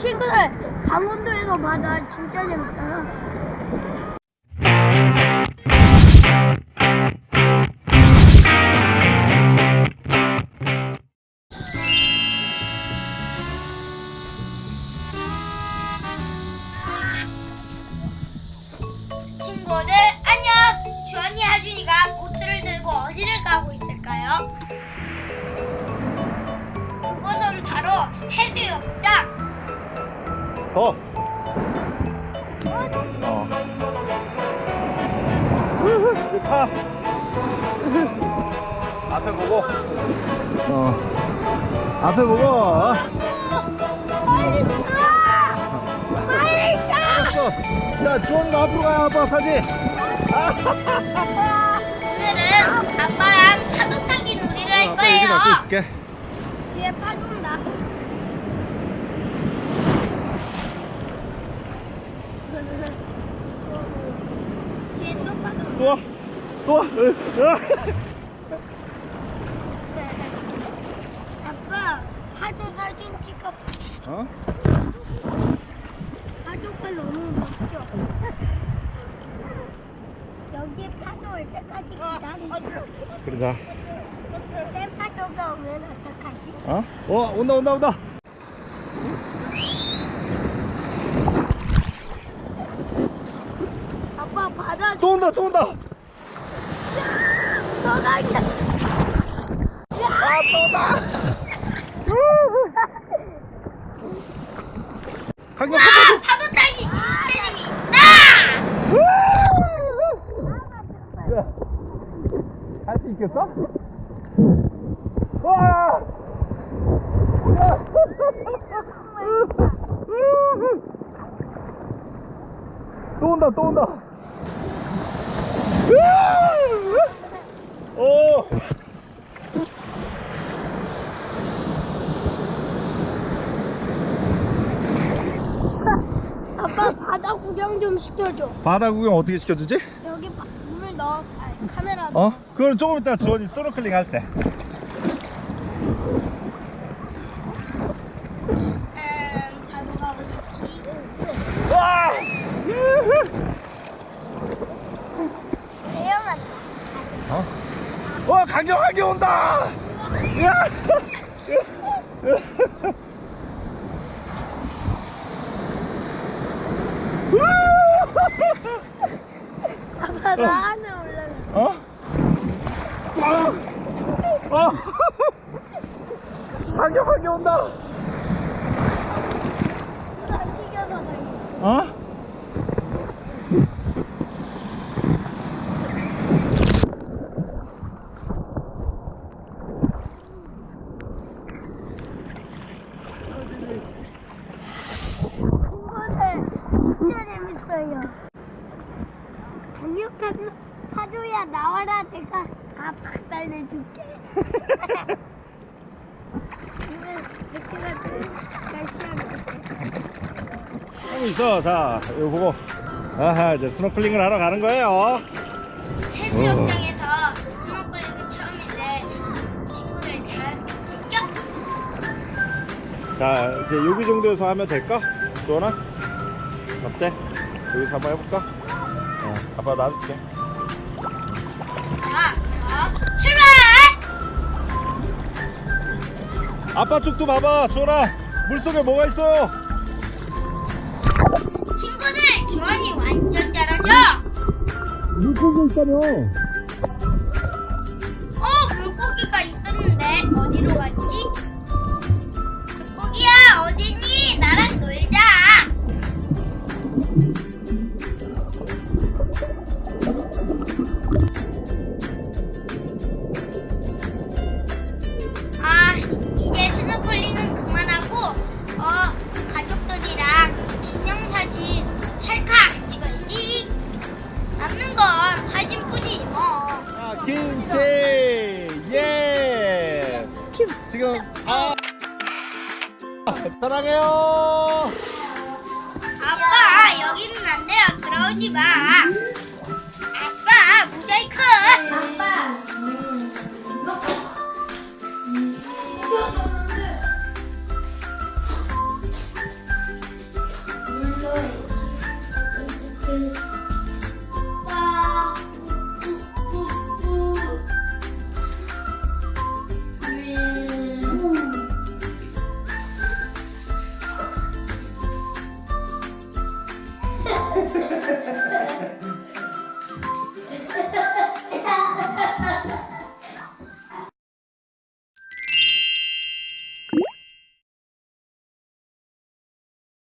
친구들 강원도에서 바다 진짜 재밌어요. 친구들 안녕! 주원이 하준이가 보트를 들고 어디를 가고 있을까요? 그곳은 바로 해수욕장! 더. 어. 타. 앞에 보고. 어. 앞에 보고. 빨리 가! 빨리 가! 알았어. 자, 주원이가 앞으로 가야 아빠 타지. 오늘은 아빠랑 파도 타기 놀이를 할 여기 거예요! 뒤에 파도 온다. 뒤에 또 파도 온다. 또 와. 또 와. 으, 으. 아빠 파도 사진 찍어. 어? 파도가 너무 멋져. 여기 파도 올 때까지 기다리자. 그러자. 새 파도가 오면 어떡하지? 어? 어, 온다, 온다, 온다. 또 온다, 또 온다. 떠나게. 아, 또 온다. 강경 와! 파도 타기 진짜 재밌다! 할수 있겠어? 와! 또 온다, 또 온다. 오! 아빠 바다 구경 좀 시켜줘. 바다 구경 어떻게 시켜주지? 여기 바, 물을 넣어. 아니, 카메라. 어? 그건 조금 이따 주원이 스노클링 할 때. 음, 파도가 어딨지? 와! 대형한. 어? 와, 강경, 강경 온다! 야! 아빠 나 안에 올라가. 어? 어? 어? 강경, 강경 온다! 어? 친구들 진짜 재밌어요. 강력한 파도야 나와라 내가 다 박살내줄게. 하고 있어. 자, 이거 보고. 아하, 이제 스노클링을 하러 가는 거예요. 해수욕장에서 스노클링은 처음인데 친구들 잘할 수 있겠죠? 자, 이제 여기 정도에서 하면 될까? 주원아? 어때? 여기서 한번 해볼까? 어, 아빠 놔줄게. 자, 그럼 출발! 아빠 쪽도 봐봐, 주원아. 물 속에 뭐가 있어? 친구들, 주원이 완전 잘하죠? 물고기 있다며. 지금, 아! 사랑해요! 아빠 여기는 안 돼요 들어오지 마